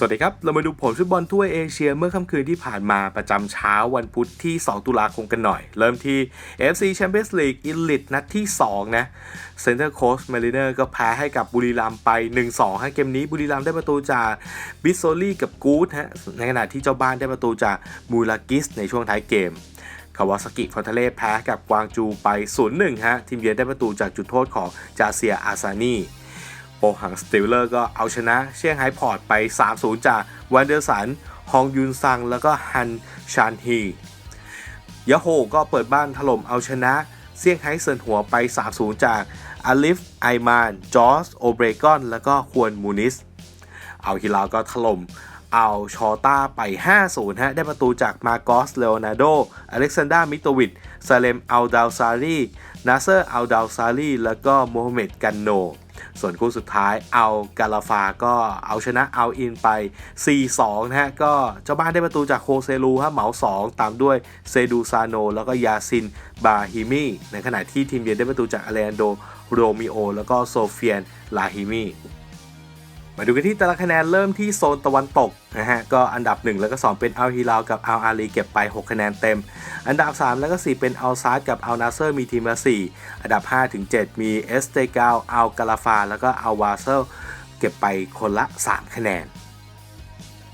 สวัสดีครับ เรามาดูผลฟุตบอลทั่วเอเชียเมื่อค่ำคืนที่ผ่านมาประจำเช้าวันพุธที่ 2 ตุลาคมกันหน่อย เริ่มที่ FC Champions League Elite นัดที่ 2 นะ Center Coast Mariner ก็แพ้ให้กับบุรีรัมย์ไป 1-2 ฮะเกมนี้บุรีรัมย์ได้ประตูจากบิสโซลี่กับกู๊ดฮะในขณะที่เจ้าบ้านได้ประตูจากมูรากิสในช่วงท้ายเกมคาวาซากิฟอนเทเลแพ้กับกวางจูไป 0-1 ฮะทีมเยือนได้ประตูจากจุดโทษของจาเซียอาซานี โปหังสติลเลอร์ก็เอาชนะเชียงไฮ้พอร์ตไป 3-0 จากวันเดอร์สัน ฮองยุนซัง แล้วก็ฮันชานฮียาโฮก็เปิดบ้านถล่มเอาชนะเซี่ยงไฮ้เซินหัวไป 3-0 จากอาลิฟ ไอมาน จอส โอเบรกอน แล้วก็ควนมูนิส เอาฮิลาก็ถล่ม เอาชอต้าไป 5-0 ฮะ ได้ประตูจากมาโกส เลโอนาร์โด อเล็กซานดา มิโตวิดซาเลม อัลดาวซารี นาเซอร์ อัลดาวซารี แล้วก็โมฮัมเหม็ด กันโน ส่วนคู่สุดท้ายเอากาลาฟาก็เอาชนะเอาอินไป 4-2 นะฮะ ก็เจ้าบ้านได้ประตูจากโคเซลูฮะเหมา 2 ตามด้วยเซดูซาโน แล้วก็ยาซินบาฮิมีในขณะที่ทีมเยือนได้ประตูจากอเลนโดโรมิโอ แล้วก็โซเฟียนลาฮิมี มาดูกันที่ตารางคะแนนเริ่มที่โซนตะวันตกนะฮะก็อันดับ 1 แล้วก็ 2 เป็นอัลฮิลาลกับอัลอาลีเก็บไป 6 คะแนนเต็ม อันดับ 3 แล้วก็ 4 เป็นอัลซาดกับอัลนาเซอร์มีทีมละ 4 อันดับ 5 ถึง 7 มีเอสเตกาลอัลกาลาฟา แล้วก็อัลวาเซลเก็บไปคนละ 3 คะแนน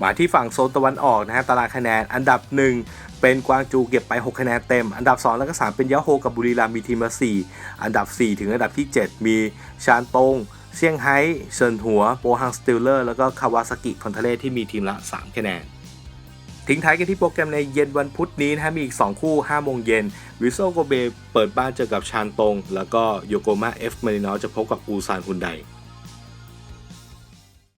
มาที่ฝั่งโซนตะวันออกนะฮะตารางคะแนนอันดับ 1เป็นกวางจูเก็บไป 6 คะแนนเต็ม อันดับ 2 แล้วก็ 3 เป็นยะโฮกับบุรีรัมย์มีทีมละ 4 อันดับ 4 ถึงอันดับที่ 7 มีชานตง เซี่ยงไฮ้เซินหัว โปฮังสติลเลอร์ แล้วก็คาวาซากิคอนเทเลที่มีทีมละ 3 คะแนน ทิ้งท้ายกันที่โปรแกรมในเย็นวันพุธนี้นะฮะมีอีก 2 คู่5โมงเย็นวิโซโกเบเปิดบ้านเจอกับชานตง แล้วก็โยโกมาเอฟมารินอจะพบกับอูซานฮุนได